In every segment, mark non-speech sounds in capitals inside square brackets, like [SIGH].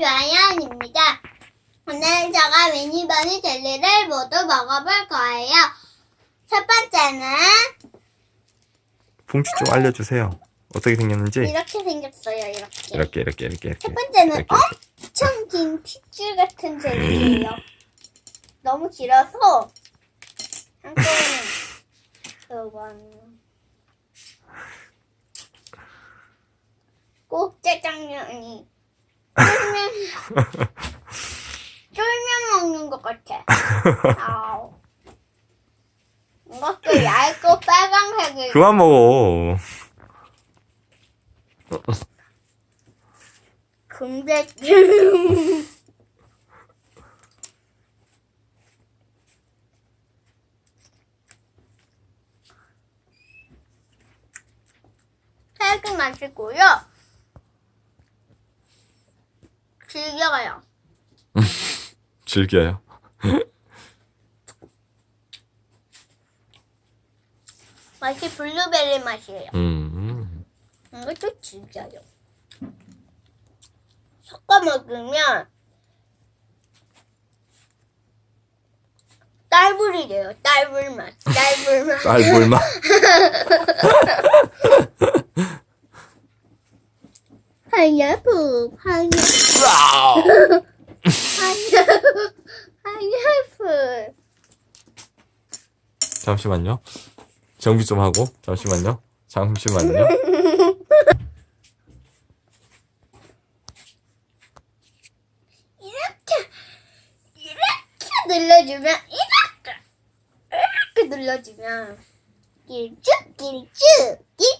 좋아요입니다. 오늘 제가 미니버니 젤리를 모두 먹어볼 거예요. 첫 번째는 봉지 좀 알려주세요. 어떻게 생겼는지. 이렇게 생겼어요. 이렇게. 이렇게 이렇게 이렇게 이렇게. 첫 번째는 이렇게, 엄청 긴 핏줄 같은 젤리예요. [LAUGHS] 너무 길어서 한꺼번에 꼭 짜장면이 쫄면 [LAUGHS] 쫄면 먹는 것 같아. 아우. 이것도 얇고 빨강색이 그만 먹어. 근데 [LAUGHS] 살기 마시고요. [LAUGHS] 즐겨요. 즐겨요. [LAUGHS] 맛이 블루베리 맛이에요. 음. 이것도 즐겨요. 섞어 먹으면 딸불이 돼요. 딸불 맛. [LAUGHS] 딸불 맛. 쌀불맛. 파인애플, 파인애플, 파인애플, 파인애플. 잠시만요. 정비 좀 하고. 잠시만요. 잠시만요. 이렇게, 이렇게 눌러주면, 이렇게, 이렇게 눌러주면, 길쭉, 길쭉, 길쭉.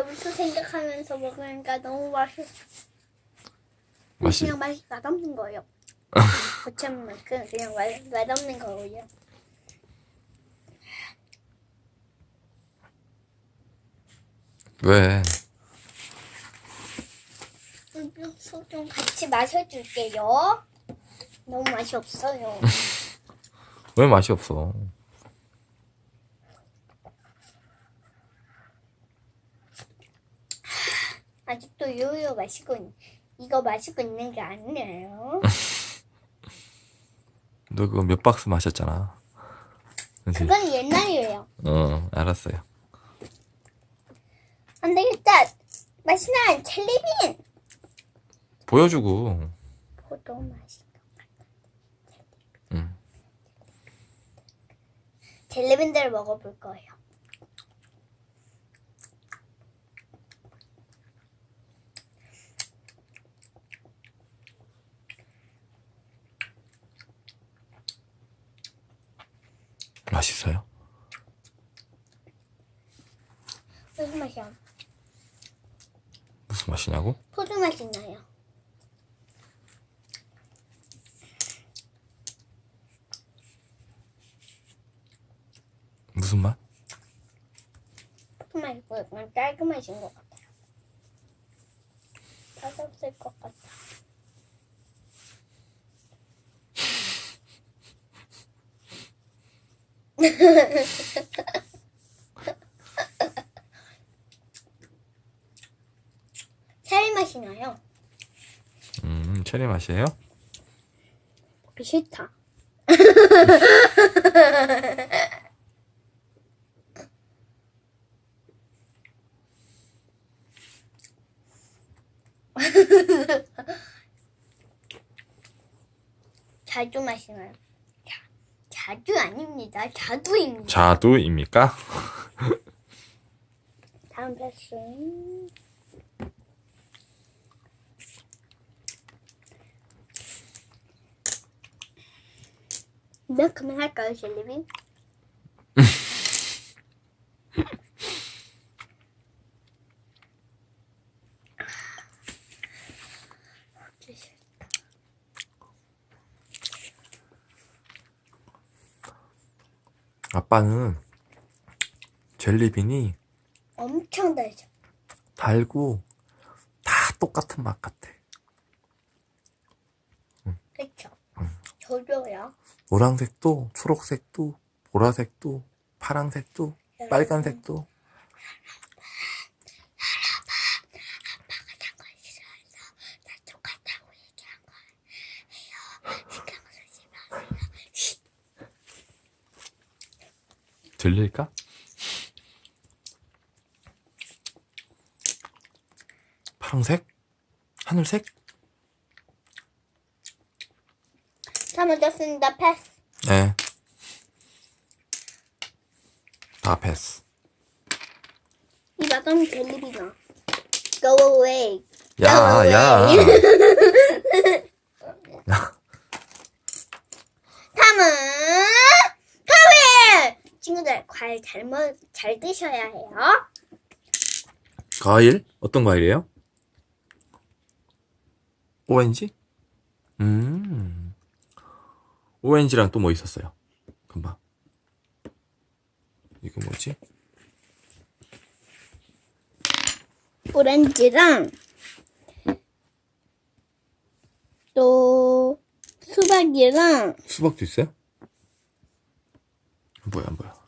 점수 생각하면서 먹으니까 너무 맛있어. 맛이. 그냥 맛이 맛없는 거예요. [LAUGHS] 거참 만큼 그냥 맛, 맛없는 거예요. 왜? 음료수 좀 같이 마셔줄게요. 너무 맛이 없어요. [LAUGHS] 왜 맛이 없어? 아직도 요요 마시고 있- 이거 마시고 있는 게 아니에요. [LAUGHS] 너 그거 몇 박스 마셨잖아. 그치? 그건 옛날이에요. 어, 알았어요. 안 되겠다. 맛있는 젤리빈. 보여주고. 포도 맛이. 응. 젤리빈들을 먹어볼 거예요. 맛있어요? 무슨 맛이야? 무슨 맛이냐고? 포도 맛이 나요. 무슨 맛? 포도 맛이고 약간 딸기 맛인 것 같아요. 맛없을 것 같아. [LAUGHS] 체리 맛이 나요. 음, 체리 맛이에요? 싫다. [LAUGHS] 자주 마시나요? 자, 자주 아닙니다. 자두입니다. 자두입니까? [LAUGHS] 다음 패스. 몇 그만할까요, 젤리빈? 아빠는 젤리빈이 엄청 달죠. 달고 다 똑같은 맛 같아. 그쵸? 저도요. 노란색도, 초록색도, 보라색도, 파란색도, 빨간색도. 다 똑같다고 얘기한 거예요. 신경 쓰지 마세요. 들릴까? 파란색? 하늘색? 잘못했습니다. 패스. 네. 다 패스. 이 맛은 젤리비나. Go away. 야, 야. [LAUGHS] 다음은 과일. 친구들 과일 잘 먹, 잘 드셔야 해요. 과일? 어떤 과일이에요? 오렌지? 음. 오렌지랑 또 뭐 있었어요? 금방. 이거 뭐지? 오렌지랑 또 수박이랑 수박도 있어요? 안 보여.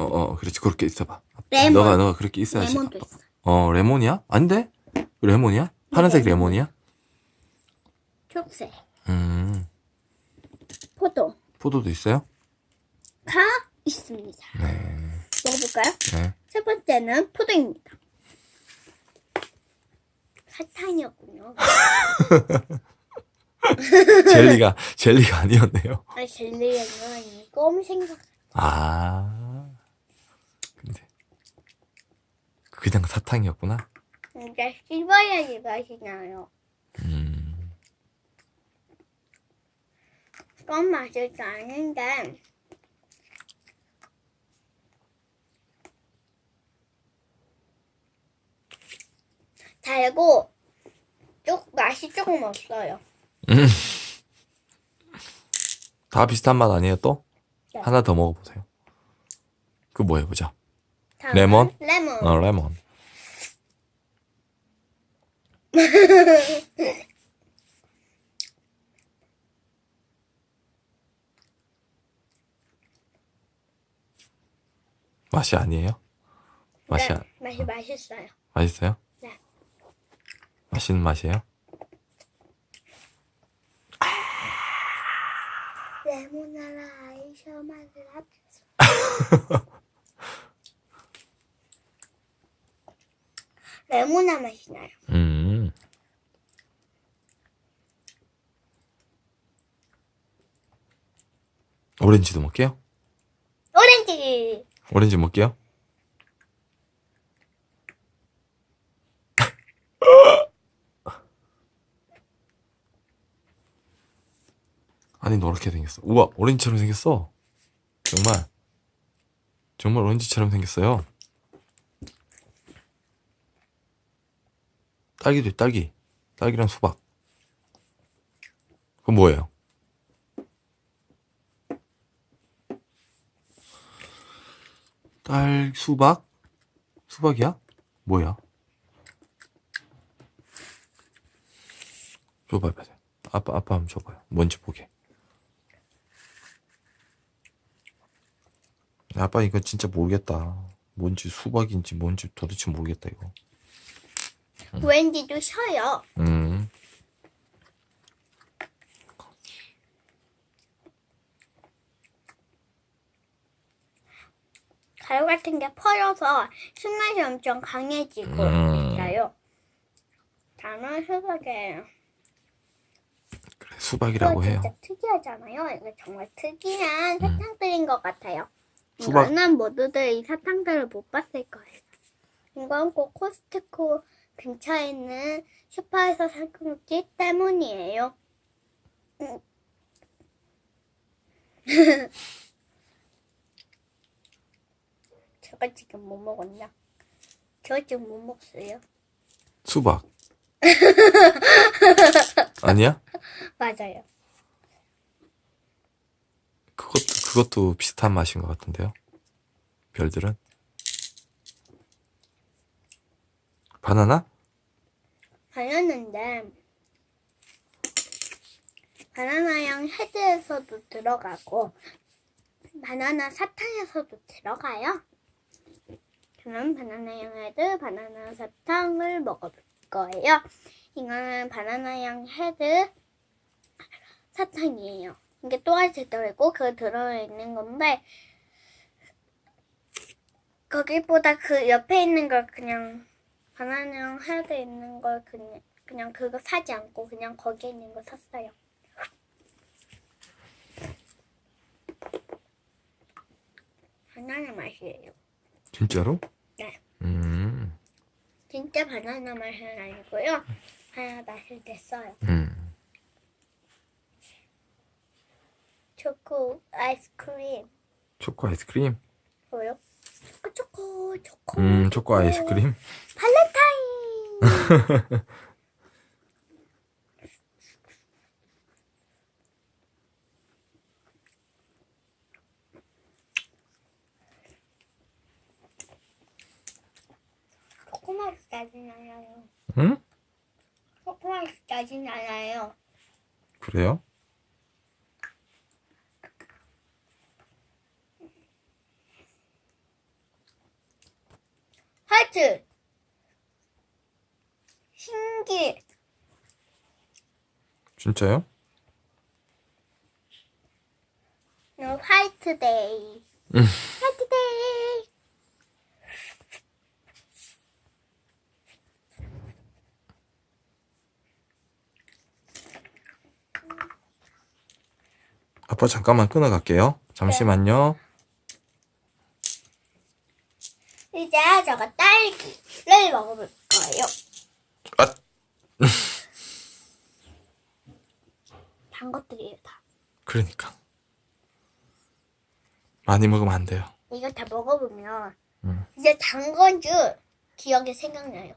어, 어, 그렇지. 그렇게 있어봐. 레몬. 너가, 너가 그렇게 있어야지. 레몬도 아빠. 있어. 어, 레몬이야? 안 돼? 레몬이야? 파란색 네. 레몬이야? 초록색, 음, 포도 포도도 있어요? 가 있습니다. 네. 먹어볼까요? 네. 첫 번째는 포도입니다. 사탕이었군요. [LAUGHS] 젤리가, 젤리가 아니었네요. 아, 젤리가 아니라 껌 생각. 아. 근데, 그냥 사탕이었구나? 이제 씹어야지 맛이 나요. 음. 껌 맛이 나는데 달고 쪽 맛이 조금 없어요. 음. [LAUGHS] 다 비슷한 맛 아니에요, 또? 네. 하나 더 먹어보세요. 그 뭐예요, 보자. 다음은 레몬? 레몬. 어, 레몬. [LAUGHS] 맛이 아니에요? 맛이, 네, 아- 맛이 맛있어요. 맛있어요? 네. 맛있는 맛이에요? 레몬하라 아이셔 맛을 합쳐서. [LAUGHS] 레몬아 맛이 나요. 음. 오렌지도 먹게요? 오렌지. 오렌지 먹게요? [LAUGHS] 아니 노랗게 생겼어. 우와 오렌지처럼 생겼어. 정말 정말 오렌지처럼 생겼어요. 딸기도 있- 딸기. 딸기랑 수박. 그건 뭐예요? 딸 수박? 수박이야? 뭐야? 줘봐요, 봐요. 아빠, 아빠 한번 줘봐요. 뭔지 보게. 아빠 이거 진짜 모르겠다. 뭔지 수박인지 뭔지 도대체 모르겠다 이거. 왠지도 쉬어요. 음. 가루 같은 게 퍼져서 신맛이 엄청 강해지고 음. 있어요. 단어 수박이에요. 그래, 수박이라고 해요. 진짜 특이하잖아요. 이거 정말 특이한 사탕들인 것 같아요. 수박. 이거는 모두들 이 사탕들을 못 봤을 거예요. 이건 꼭 코스트코 근처에 있는 슈퍼에서 사먹기 때문이에요. 음. [LAUGHS] 제가 지금 뭐 먹었냐? 저 지금 뭐 먹었어요? 수박. [LAUGHS] 아니야? 맞아요. 그것도, 그것도 비슷한 맛인 것 같은데요. 별들은. 바나나? 바나나인데 바나나랑 헤드에서도 들어가고 바나나 사탕에서도 들어가요. 그럼 바나나양 헤드, 바나나 사탕을 먹어볼 거예요. 이거는 바나나양 헤드 사탕이에요. 이게 또아지 들어있고 그거 들어있는 건데 거기보다 그 옆에 있는 걸 그냥 바나나랑 헤드 있는 걸 그냥 그냥 그거 사지 않고 그냥 거기에 있는 거 샀어요. 바나나 맛이에요. 진짜로? 네. 음, 진짜 바나나 맛은 아니고요. 바나나 맛을 냈어요. 음. 초코 아이스크림. 초코 아이스크림? 뭐요? 초코 초코 초코. 음, 초코 아이스크림? 초코맛이 나진 않아요. 응? 초코맛이 나진 않아요. 그래요? 하트. 신기. 진짜요? 너 화이트데이. 음. 화이트데이. 아빠 잠깐만 끊어갈게요. 잠시만요. 이제 저거 딸기를 먹어볼 거예요. 아, 단 것들이에요, 다. 그러니까. 많이 먹으면 안 돼요. 이거 다 먹어보면 음. 이제 단 건 줄 기억이 생각나요.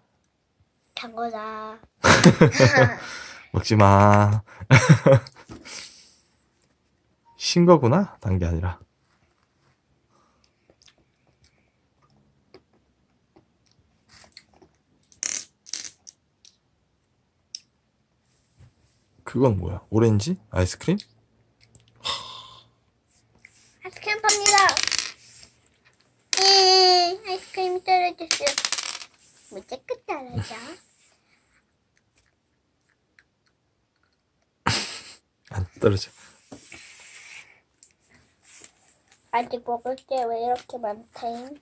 단 거다. [LAUGHS] 먹지 마. [LAUGHS] 신 거구나? 단 게 아니라. 그건 뭐야? 오렌지? 아이스크림? 아이스크림 팝니다. 예, 아이스크림 떨어졌어요. 뭐 자꾸 떨어져? [LAUGHS] 안 떨어져. 아직 먹을 게 왜 이렇게 많다잉?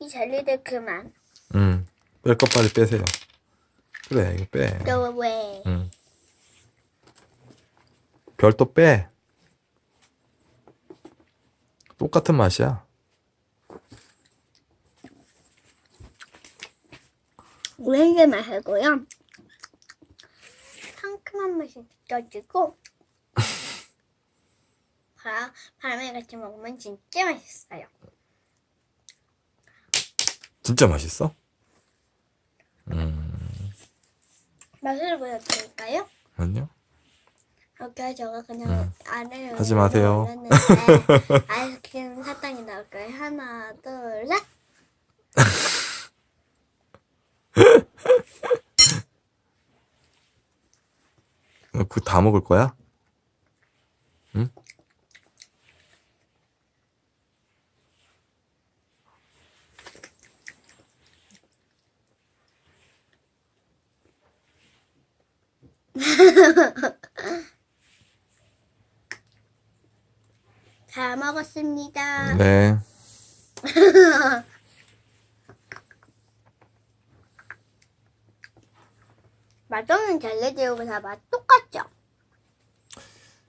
이 젤리들 그만. 응. 뺄것 빨리 빼세요. 그래, 이거 빼. 너 왜? 응. 별도 빼. 똑같은 맛이야. 오렌지 맛이고요. 상큼한 맛이 느껴지고 [LAUGHS] 바, 바람에 같이 먹으면 진짜 맛있어요. 진짜 맛있어? 음, 맛을 보여드릴까요? 아니요. 이렇게 저가 그냥 음. 안에 하지 마세요. 올렸는데 아이스크림 [LAUGHS] 사탕이 나올 거예요. 하나, 둘, 셋. 그거 다 먹을 거야? 응? [LAUGHS] 다 먹었습니다. 네. [LAUGHS] 맛없는 젤리들하고 다 맛 똑같죠?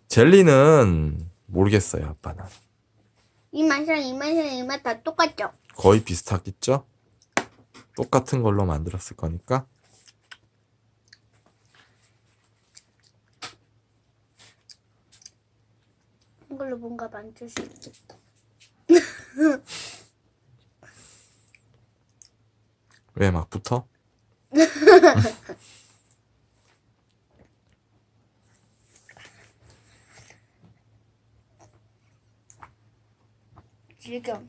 젤리는 모르겠어요, 아빠는. 이 맛이랑 이 맛이랑 이 맛 다 똑같죠? 거의 비슷하겠죠? 똑같은 걸로 만들었을 거니까. 이걸로 뭔가 만들 수 있겠다. [LAUGHS] 왜 막 붙어? [LAUGHS] 지금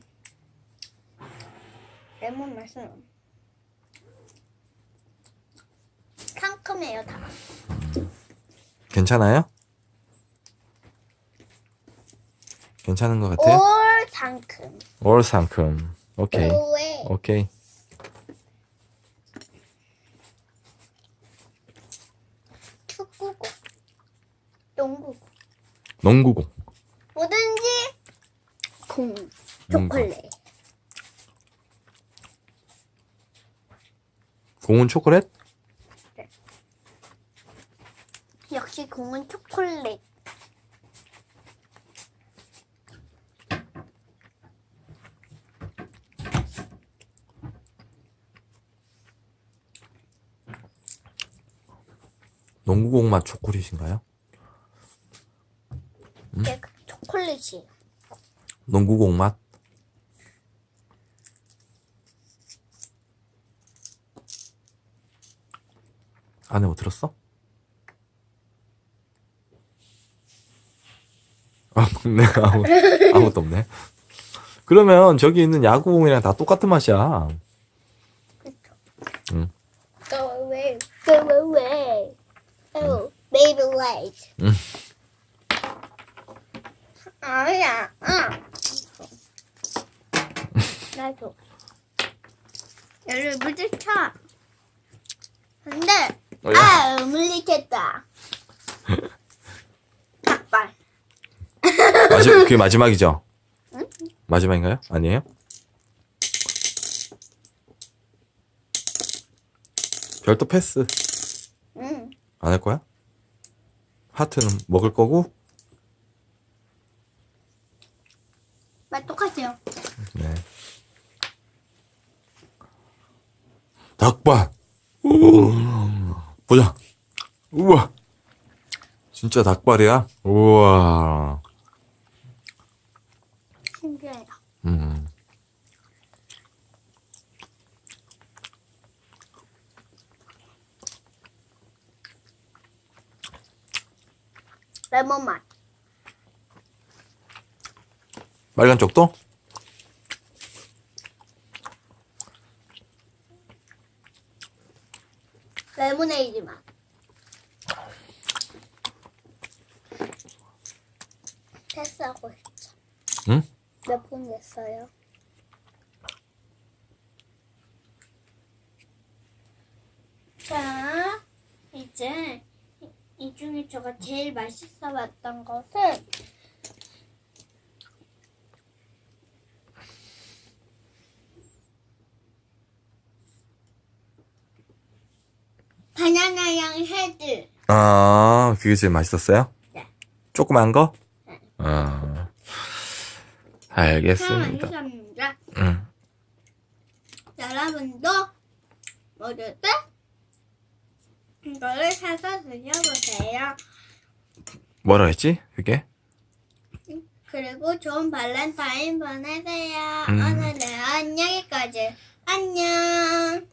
레몬 맛은 상큼해요 다. 괜찮아요? 괜찮은 것 같아요? 올 상큼. 올 상큼. 오케이. 오에 오케이. 축구고 농구고 농구공. 뭐든지 공 초콜릿. 공은 초콜릿? 역시 공은 초콜릿. 농구공 맛 초콜릿인가요? 이게 초콜릿이에요. 농구공 맛? 안에 뭐 들었어? 아, [LAUGHS] 네, 아무, 아무것도 없네. 그러면 저기 있는 야구공이랑 다 똑같은 맛이야. 그쵸? 응. Baby light. 응. 아야, 아. 나도. 얘를 부딪혀. 근데, 어, 야. 아, 물리쳤다. [LAUGHS] 닭발. 마지, 그게 [LAUGHS] 마지막이죠? 마지막인가요? 아니에요? 별도 패스. 응. 안 할 거야? 하트는 먹을 거고? 맛 똑같아요. 네. 닭발! 오, 보자. 우와! 진짜 닭발이야? 우와. 신기해요. 음. 레몬 맛. 빨간 쪽도? 레모네이드 맛. 패스하고 있죠. 응? 몇분 됐어요? 자, 이제 이- 이 중에 제가 제일 맛있어 봤던 것은 바나나랑 헤드. 아, 그게 제일 맛있었어요? 네. 조그만 거? 네. 아, 참 알겠습니다. 맛있었습니다. 응. 여러분도 모두 다 이거를 사서 드셔보세요. 뭐라 했지? 그게? 그리고 좋은 발렌타인 보내세요. 음. 오늘은 여기까지. 안녕.